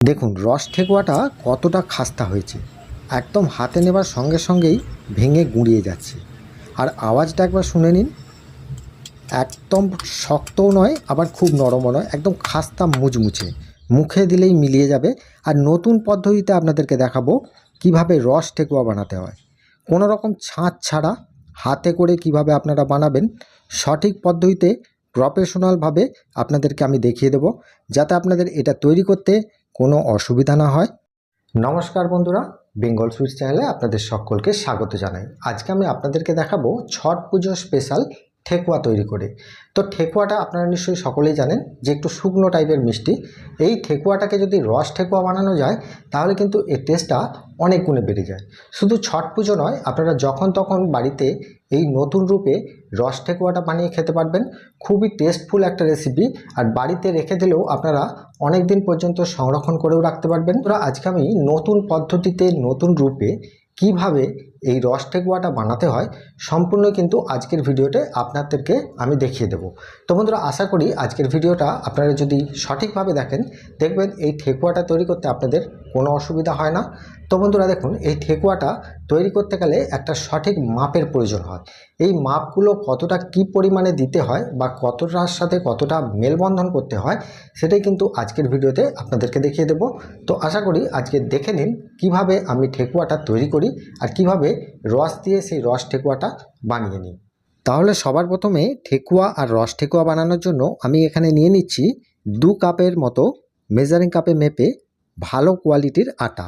দেখুন, রস ঠেকুয়াটা কতটা খাস্তা হয়েছে। একদম হাতে নেবার সঙ্গে সঙ্গেই ভেঙে গুঁড়িয়ে যাচ্ছে। আর আওয়াজটা একবার শুনে নিন। একদম শক্তও নয়, আবার খুব নরমও নয়, একদম খাস্তা মুচমুচে। মুখে দিলেই মিলিয়ে যাবে। আর নতুন পদ্ধতিতে আপনাদেরকে দেখাবো কীভাবে রস ঠেকুয়া বানাতে হয়। কোনো রকম ছাঁচ ছাড়া হাতে করে কীভাবে আপনারা বানাবেন, সঠিক পদ্ধতিতে প্রফেশনালভাবে আপনাদেরকে আমি দেখিয়ে দেবো, যাতে আপনাদের এটা তৈরি করতে কোনো অসুবিধা না হয়। নমস্কার বন্ধুরা, বেঙ্গল সুইটস চ্যানেলে আপনাদের সকলকে স্বাগত জানাই। আজকে আমি আপনাদেরকে দেখাবো ছট পুজো স্পেশাল ঠেকুয়া তৈরি করে। তো ঠেকুয়াটা আপনারা নিশ্চয়ই সকলেই জানেন যে একটু শুকনো টাইপের মিষ্টি। এই ঠেকুয়াটাকে যদি রস ঠেকুয়া বানানো যায়, তাহলে কিন্তু এর টেস্টটা অনেক গুণে বেড়ে যায়। শুধু ছট পুজো নয়, আপনারা যখন তখন বাড়িতে এই নতুন রূপে রস ঠেকুয়াটা বানিয়ে খেতে পারবেন। খুবই টেস্টফুল একটা রেসিপি আর বাড়িতে রেখে দিলেও আপনারা অনেক দিন পর্যন্ত সংরক্ষণ করেও রাখতে পারবেন। তোরা আজকে আমি নতুন পদ্ধতিতে নতুন রূপে কীভাবে এই রস ঠেকুয়াটা বানাতে হয়, সম্পূর্ণ কিন্তু আজকের ভিডিওতে আপনাদেরকে আমি দেখিয়ে দেবো। তো বন্ধুরা, আশা করি আজকের ভিডিওটা আপনারা যদি সঠিকভাবে দেখেন, দেখবেন এই ঠেকুয়াটা তৈরি করতে আপনাদের কোনো অসুবিধা হয় না। তো বন্ধুরা, দেখুন, এই ঠেকুয়াটা তৈরি করতে গেলে একটা সঠিক মাপের প্রয়োজন হয়। এই মাপগুলো কতটা কি পরিমাণে দিতে হয় বা কতটার সাথে কতটা মেলবন্ধন করতে হয়, সেটাই কিন্তু আজকের ভিডিওতে আপনাদেরকে দেখিয়ে দেব। তো আশা করি আজকে দেখে নিন কীভাবে আমি ঠেকুয়াটা তৈরি করি আর কীভাবে রস দিয়ে সেই রস ঠেকুয়াটা বানিয়ে নিই। তাহলে সবার প্রথমে ঠেকুয়া আর রস ঠেকুয়া বানানোর জন্য আমি এখানে নিয়ে নিচ্ছি দু কাপের মতো মেজারিং কাপে মেপে ভালো কোয়ালিটির আটা।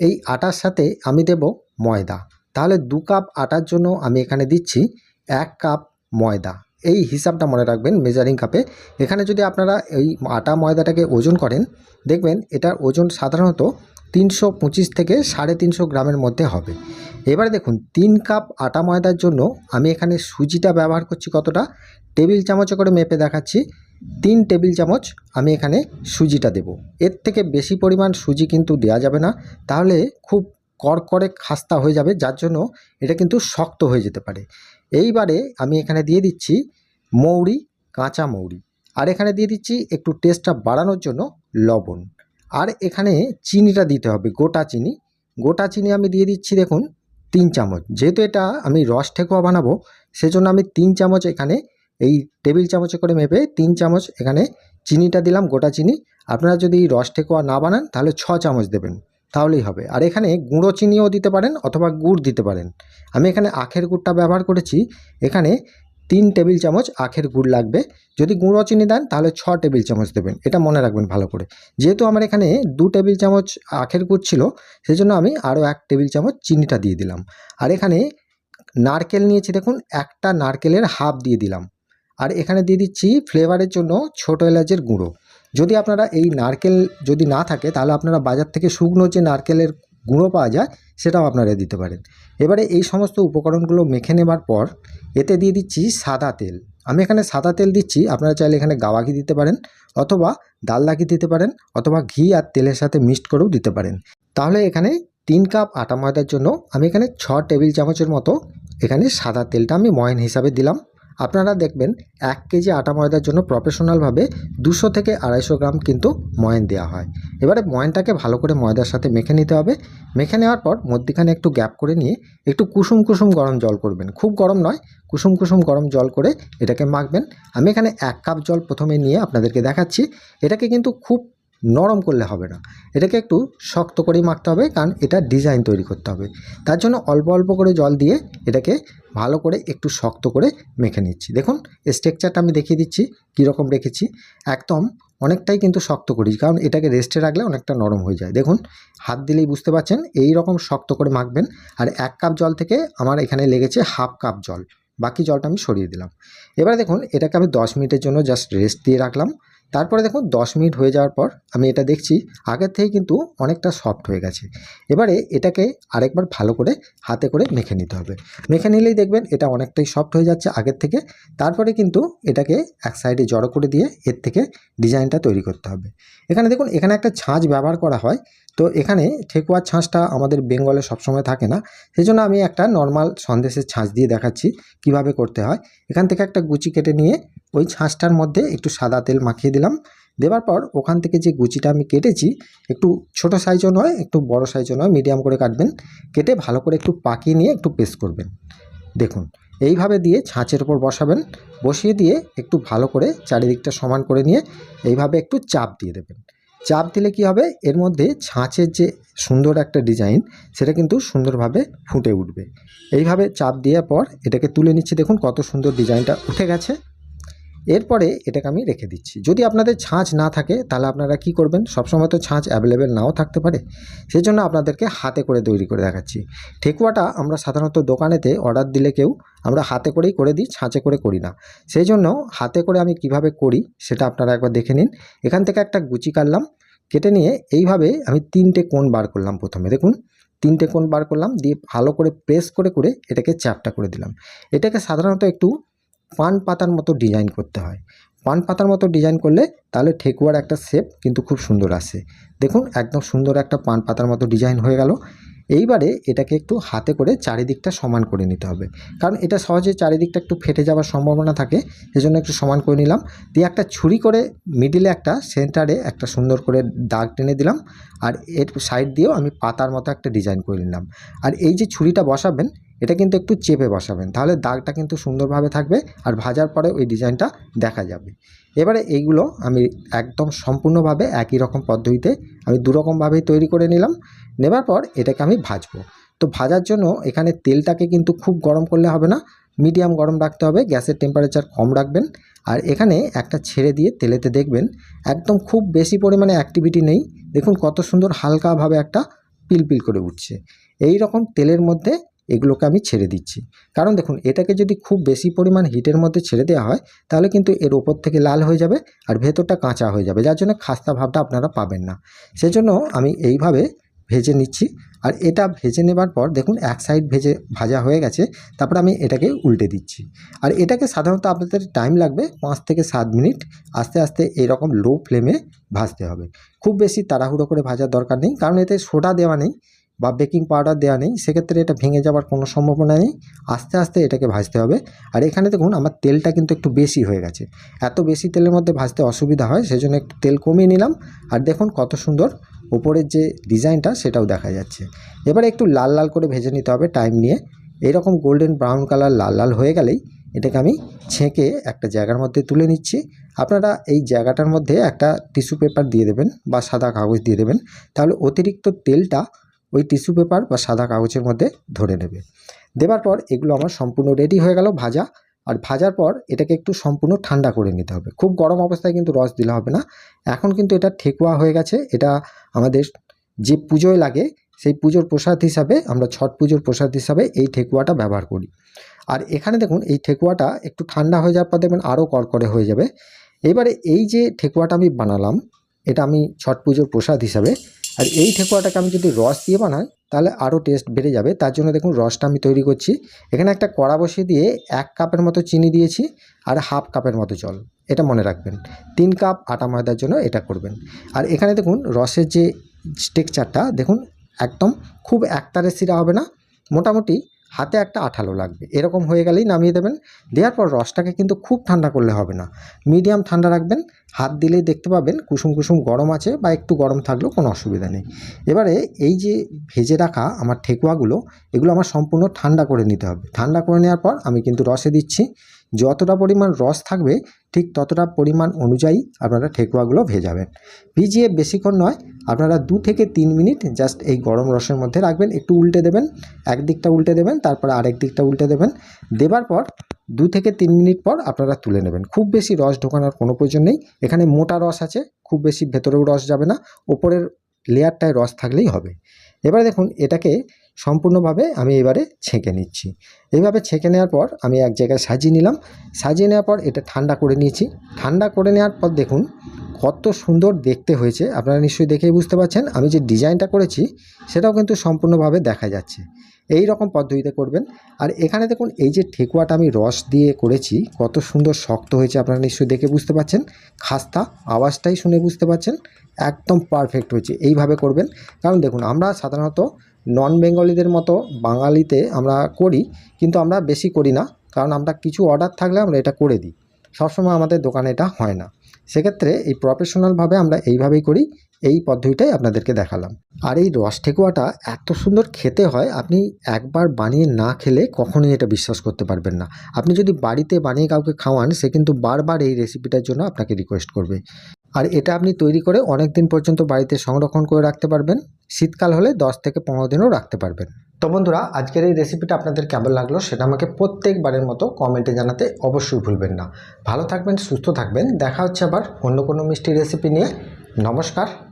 এই আটার সাথে আমি দেব ময়দা। তাহলে দু কাপ আটার জন্য আমি এখানে দিচ্ছি এক কাপ ময়দা। এই হিসাবটা মনে রাখবেন মেজারিং কাপে এখানে যদি আপনারা এই আটা ময়দাটাকে ওজন করেন, দেখবেন এটার ওজন সাধারণত তিনশো পঁচিশ থেকে সাড়ে তিনশো গ্রামের মধ্যে হবে। এবারে দেখুন, তিন কাপ আটা ময়দার জন্য আমি এখানে সুজিটা ব্যবহার করছি কতটা? টেবিল চামচে করে মেপে দেখাচ্ছি। তিন টেবিল চামচ আমি এখানে সুজিটা দেব। এর থেকে বেশি পরিমাণ সুজি কিন্তু দেওয়া যাবে না। তাহলে খুব কড়কড়ে খাস্তা হয়ে যাবে, যার জন্য এটা কিন্তু শক্ত হয়ে যেতে পারে। এইবারে আমি এখানে দিয়ে দিচ্ছি মৌরি, কাঁচা মৌরি। আর এখানে দিয়ে দিচ্ছি একটু টেস্টটা বাড়ানোর জন্য লবণ। আর এখানে চিনিটা দিতে হবে, গোটা চিনি। গোটা চিনি আমি দিয়ে দিচ্ছি দেখুন তিন চামচ। যেহেতু এটা আমি রস ঠেকুয়া বানাবো, সেজন্য আমি তিন চামচ এখানে এই টেবিল চামচে করে মেপে তিন চামচ এখানে চিনিটা দিলাম, গোটা চিনি। আপনারা যদি রস ঠেকুয়া না বানান, তাহলে ছ চামচ দেবেন, তাহলেই হবে। আর এখানে গুঁড়ো চিনিও দিতে পারেন অথবা গুড় দিতে পারেন। আমি এখানে আখের গুড়টা ব্যবহার করেছি। এখানে তিন টেবিল চামচ আখের গুড় লাগবে। যদি গুঁড়ো চিনি দেন, তাহলে ছ টেবিল চামচ দেবেন। এটা মনে রাখবেন ভালো করে। যেহেতু আমার এখানে দু টেবিল চামচ আখের গুড় ছিল, সেজন্য আমি আরও এক টেবিল চামচ চিনিটা দিয়ে দিলাম। আর এখানে নারকেল নিয়েছি দেখুন, একটা নারকেলের হাফ দিয়ে দিলাম। আর এখানে দিয়ে দিচ্ছি ফ্লেভারের জন্য ছোটো এলাচের গুঁড়ো। যদি আপনারা এই নারকেল যদি না থাকে, তাহলে আপনারা বাজার থেকে শুকনো যে নারকেলের গুঁড়ো পাওয়া যায়, সেটাও আপনারা দিতে পারেন। এবারে এই সমস্ত উপকরণগুলো মেখে নেবার পর, এতে দিয়ে দিচ্ছি সাদা তেল। আমি এখানে সাদা তেল দিচ্ছি, আপনারা চাইলে এখানে গাওয়া ঘি দিতে পারেন, অথবা ডালদা ঘি দিতে পারেন, অথবা ঘি আর তেলের সাথে মিক্সড করেও দিতে পারেন। তাহলে এখানে তিন কাপ আটা ময়দার জন্য আমি এখানে ছ টেবিল চামচের মতো এখানে সাদা তেলটা আমি ময়ন হিসাবে দিলাম। আপনারা দেখবেন এক কেজি আটা ময়দার জন্য প্রফেশনালভাবে দুশো থেকে আড়াইশো গ্রাম কিন্তু ময়ন দেওয়া হয়। এবারে ময়নটাকে ভালো করে ময়দার সাথে মেখে নিতে হবে। মেখে নেওয়ার পর মধ্যিখানে একটু গ্যাপ করে নিয়ে একটু কুসুম কুসুম গরম জল করবেন। খুব গরম নয়, কুসুম কুসুম গরম জল করে এটাকে মাখবেন। আমি এখানে এক কাপ জল প্রথমে নিয়ে আপনাদেরকে দেখাচ্ছি। এটাকে কিন্তু খুব নরম করলে হবে না। এটাকে একটু শক্ত করেই মাখতে হবে, কারণ এটা ডিজাইন তৈরি করতে হবে। তার জন্য অল্প অল্প করে জল দিয়ে এটাকে ভালো করে একটু শক্ত করে মেখে নিচ্ছি। দেখুন স্ট্রাকচারটা আমি দেখিয়ে দিচ্ছি, কীরকম রেখেছি। একদম অনেকটাই কিন্তু শক্ত করি, কারণ এটাকে রেস্টে রাখলে অনেকটা নরম হয়ে যায়। দেখুন, হাত দিলেই বুঝতে পারছেন এই রকম শক্ত করে মাখবেন। আর এক কাপ জল থেকে আমার এখানে লেগেছে হাফ কাপ জল। বাকি জলটা আমি সরিয়ে দিলাম। এবারে দেখুন, এটাকে আমি দশ মিনিটের জন্য জাস্ট রেস্ট দিয়ে রাখলাম। তারপরে দেখুন দশ মিনিট হয়ে যাওয়ার পর আমি এটা দেখছি, আগের থেকে কিন্তু অনেকটা সফট হয়ে গেছে। এবারে এটাকে আরেকবার ভালো করে হাতে করে মেখে নিতে হবে। মেখে নিলেই দেখবেন এটা অনেকটাই সফট হয়ে যাচ্ছে আগের থেকে। তারপরে কিন্তু এটাকে এক সাইডে জড়ো করে দিয়ে এর থেকে ডিজাইনটা তৈরি করতে হবে। এখানে দেখুন, এখানে একটা ছাঁচ ব্যবহার করা হয়। তো এখানে ঠেকুয়ার ছাঁচটা আমাদের বেঙ্গলে সবসময় থাকে না। সেই জন্য আমি একটা নর্মাল সন্দেশের ছাঁচ দিয়ে দেখাচ্ছি কীভাবে করতে হয়। এখান থেকে একটা গুচি কেটে নিয়ে ওই ছাঁচটার মধ্যে একটু সাদা তেল মাখিয়ে দিলাম। দেওয়ার পর ওখান থেকে যে গুচিটা আমি কেটেছি, একটু ছোট সাইজও নয়, একটু বড় সাইজও নয় মিডিয়াম করে কাটবেন। কেটে ভালো করে একটু পাকিয়ে নিয়ে একটু পেস্ট করবেন। দেখুন, এইভাবে দিয়ে ছাঁচের ওপর বসাবেন। বসিয়ে দিয়ে একটু ভালো করে চারিদিকটা সমান করে নিয়ে এইভাবে একটু চাপ দিয়ে দেবেন। চাপ দিলে কি হবে? এর মধ্যে ছাঁচের যে সুন্দর একটা ডিজাইন, সেটা কিন্তু সুন্দরভাবে ফুটে উঠবে। এইভাবে চাপ দেওয়ার পর এটাকে তুলে নিচ্ছে। দেখুন কত সুন্দর ডিজাইনটা উঠে গেছে। এরপরে এটাকে আমি রেখে দিচ্ছি। যদি আপনাদের ছাঁচ না থাকে, তাহলে আপনারা কি করবেন? সবসময় তো ছাঁচ অ্যাভেলেবেল নাও থাকতে পারে। সেই জন্য আপনাদেরকে হাতে করে তৈরি করে দেখাচ্ছি। ঠেকুয়াটা আমরা সাধারণত দোকানেতে অর্ডার দিলে কেউ আমরা হাতে করেই করে দিই, ছাঁচে করে করি না। সেই জন্য হাতে করে আমি কীভাবে করি, সেটা আপনারা একবার দেখে নিন। এখান থেকে একটা গুচি কাটলাম, কেটে নিয়ে এইভাবে আমি তিনটে কোণ বার করলাম প্রথমে। দেখুন, তিনটে কোণ বার করলাম, দিয়ে ভালো করে প্রেস করে করে এটাকে চ্যাপটা করে দিলাম। এটাকে সাধারণত একটু পান পাতার মতো ডিজাইন করতে হয়। পান পাতার মতো ডিজাইন করলে তাহলে ঠেকুয়ার একটা শেপ কিন্তু খুব সুন্দর আসে। দেখুন, একদম সুন্দর একটা পান পাতার মতো ডিজাইন হয়ে গেল। এইবারে এটাকে একটু হাতে করে চারিদিকটা সমান করে নিতে হবে। কারণ এটা সহজে চারিদিকটা একটু ফেটে যাওয়ার সম্ভাবনা থাকে, সেজন্য একটু সমান করে নিলাম। দিয়ে একটা ছুরি করে মিডিলে একটা সেন্টারে একটা সুন্দর করে দাগ টেনে দিলাম। আর এর সাইড দিয়েও আমি পাতার মতো একটা ডিজাইন করে নিলাম। আর এই যে ছুরিটা বসাবেন এটা কিন্তু একটু চেপে বসাবেন। তাহলে দাগটা কিন্তু সুন্দরভাবে থাকবে আর ভাজার পরে ওই ডিজাইনটা দেখা যাবে। এবারে এইগুলো আমি একদম সম্পূর্ণভাবে একই রকম পদ্ধতিতে আমি দুরকমভাবেই তৈরি করে নিলাম। নেবার পর এটাকে আমি ভাজবো। তো ভাজার জন্য এখানে তেলটাকে কিন্তু খুব গরম করলে হবে না। মিডিয়াম গরম রাখতে হবে, গ্যাসের টেম্পারেচার কম রাখবেন। আর এখানে একটা ছেড়ে দিয়ে তেলেতে দেখবেন একদম খুব বেশি পরিমাণে অ্যাক্টিভিটি নেই। দেখুন কত সুন্দর হালকাভাবে একটা পিলপিল করে উঠছে। এই রকম তেলের মধ্যে এগুলোকে আমি ছেড়ে দিচ্ছি। কারণ দেখুন, এটাকে যদি খুব বেশি পরিমাণ হিটের মধ্যে ছেড়ে দেওয়া হয়, তাহলে কিন্তু এর ওপর থেকে লাল হয়ে যাবে আর ভেতরটা কাঁচা হয়ে যাবে, যার জন্য খাস্তা ভাবটা আপনারা পাবেন না। সেজন্য আমি এইভাবে ভেজে নিচ্ছি। আর এটা ভেজে নেবার পর দেখুন, এক সাইড ভেজে ভাজা হয়ে গেছে, তারপর আমি এটাকে উল্টে দিচ্ছি। আর এটাকে সাধারণত আপনাদের টাইম লাগবে পাঁচ থেকে সাত মিনিট। আস্তে আস্তে এরকম লো ফ্লেমে ভাজতে হবে। খুব বেশি তাড়াহুড়ো করে ভাজার দরকার নেই, কারণ এতে সোডা দেওয়া নেই। বা বেকিং পাউডার দেওয়া নেই, সেক্ষেত্রে এটা ভেঙে যাওয়ার কোনো সম্ভাবনা নেই। আস্তে আস্তে এটাকে ভাজতে হবে। আর এখানে দেখুন, আমার তেলটা কিন্তু একটু বেশি হয়ে গেছে। এত বেশি তেলের মধ্যে ভাজতে অসুবিধা হয় সেই জন্য একটু তেল কমিয়ে নিলাম। আর দেখুন কত সুন্দর ওপরের যে ডিজাইনটা, সেটাও দেখা যাচ্ছে। এবারে একটু লাল লাল করে ভেজে নিতে হবে টাইম নিয়ে। এইরকম গোল্ডেন ব্রাউন কালার লাল লাল হয়ে গেলেই এটাকে আমি ছেঁকে একটা জায়গার মধ্যে তুলে নিচ্ছি। আপনারা এই জায়গাটার মধ্যে একটা টিস্যু পেপার দিয়ে দেবেন বা সাদা কাগজ দিয়ে দেবেন। তাহলে অতিরিক্ত তেলটা ওই টিস্যু পেপার বা সাদা কাগজের মধ্যে ধরে নেবে। দেবার পর এগুলো আমার সম্পূর্ণ রেডি হয়ে গেল ভাজা। আর ভাজার পর এটাকে একটু সম্পূর্ণ ঠান্ডা করে নিতে হবে। খুব গরম অবস্থায় কিন্তু রস দিলে হবে না। এখন কিন্তু এটা ঠেকুয়া হয়ে গেছে। এটা আমাদের যে পুজোয় লাগে, সেই পুজোর প্রসাদ হিসাবে, আমরা ছট পুজোর প্রসাদ হিসাবে এই ঠেকুয়াটা ব্যবহার করি। আর এখানে দেখুন, এই ঠেকুয়াটা একটু ঠান্ডা হয়ে যাওয়ার পর দেখবেন আরও কড়কড়ে হয়ে যাবে। এবারে এই যে ঠেকুয়াটা আমি বানালাম, এটা আমি ছট পুজোর প্রসাদ হিসাবে আর এই ঠেকুয়াটাকে আমি যদি রস দিয়ে বানাই, তাহলে আরও টেস্ট বেড়ে যাবে। তার জন্য দেখুন, রসটা আমি তৈরি করছি। এখানে একটা কড়া বসিয়ে দিয়ে এক কাপের মতো চিনি দিয়েছি আর হাফ কাপের মতো জল। এটা মনে রাখবেন। তিন কাপ আটা ময়দার জন্য এটা করবেন। আর এখানে দেখুন, রসের যে টেক্সচারটা দেখুন, একদম খুব একতারে সিরা হবে না। মোটামুটি হাতে একটা আঠালো লাগবে। এরকম হয়ে গেলেই নামিয়ে দেবেন। দেওয়ার পর রসটাকে কিন্তু খুব ঠান্ডা করলে হবে না। মিডিয়াম ঠান্ডা রাখবেন। হাত দিলেই দেখতে পাবেন কুসুম কুসুম গরম আছে বা একটু গরম থাকলেও কোনো অসুবিধা নেই। এবারে এই যে ভেজে রাখা আমার ঠেকুয়াগুলো, এগুলো আমার সম্পূর্ণ ঠান্ডা করে নিতে হবে। ঠান্ডা করে নেওয়ার পর আমি কিন্তু রসে দিচ্ছি। যতটা পরিমাণ রস থাকবে ঠিক ততটা পরিমাণ অনুযায়ী আপনারা ঠেকুয়াগুলো ভেজাবেন। ভিজিয়ে বেশিক্ষণ নয়, আপনারা দু থেকে তিন মিনিট জাস্ট এই গরম রসের মধ্যে রাখবেন, একটু উল্টে দেবেন, একদিকটা উল্টে দেবেন, তারপর আরেক দিকটা উল্টে দেবেন। দেবার পর দু থেকে তিন মিনিট পর আপনারা তুলে নেবেন। খুব বেশি রস ঢোকানোর কোনো প্রয়োজন নেই। এখানে মোটা রস আছে, খুব বেশি ভেতরেও রস যাবে না, ওপরের লেয়ারটায় রস থাকলেই হবে। এবারে দেখুন, এটাকে সম্পূর্ণভাবে আমি এবারে ছেঁকে নিচ্ছি। এইভাবে ছেঁকে নেওয়ার পর আমি এক জায়গায় সাজিয়ে নিলাম। সাজিয়ে নেওয়ার পর এটা ঠান্ডা করে নিয়েছি। ঠান্ডা করে নেওয়ার পর দেখুন, কত সুন্দর দেখতে হয়েছে। আপনারা নিশ্চয়ই দেখেই বুঝতে পারছেন, আমি যে ডিজাইনটা করেছি, সেটাও কিন্তু সম্পূর্ণভাবে দেখা যাচ্ছে। এই রকম পদ্ধতিতে করবেন। আর এখানে দেখুন, এই যে ঠেকুয়াটা আমি রস দিয়ে করেছি, কত সুন্দর শক্ত হয়েছে, আপনারা নিশ্চয়ই দেখে বুঝতে পারছেন। খাস্তা, আওয়াজটাই শুনে বুঝতে পারছেন। একদম পারফেক্ট হয়েছে। এইভাবে করবেন। কারণ দেখুন, আমরা সাধারণত নন বেঙ্গলিদের মতো বাঙালিতে আমরা করি, কিন্তু আমরা বেশি করি না। কারণ আমরা কিছু অর্ডার থাকলে আমরা এটা করে দিই। সবসময় আমাদের দোকানে এটা হয় না। সেক্ষেত্রে এই প্রফেশনালভাবে আমরা এইভাবেই করি এই পদ্ধতিটাই আপনাদেরকে দেখালাম। আর এই রস ঠেকুয়াটা এত সুন্দর খেতে হয়, আপনি একবার বানিয়ে না খেলে কখনোই এটা বিশ্বাস করতে পারবেন না। আপনি যদি বাড়িতে বানিয়ে কাউকে খাওয়ান, সে কিন্তু বারবার এই রেসিপিটার জন্য আপনাকে রিকোয়েস্ট করবে। আর এটা আপনি তৈরি করে অনেক দিন পর্যন্ত বাড়িতে সংরক্ষণ করে রাখতে পারবেন। শীতকাল হলে দশ থেকে পনেরো দিনও রাখতে পারবেন। তো বন্ধুরা, আজকের এই রেসিপিটা আপনাদের কেমন লাগল সেটা আমাকে প্রত্যেকবারের মতো কমেন্টে জানাতে অবশ্যই ভুলবেন না। ভালো থাকবেন, সুস্থ থাকবেন। দেখা হচ্ছে আবার অন্য কোনো মিষ্টি রেসিপি নিয়ে। নমস্কার।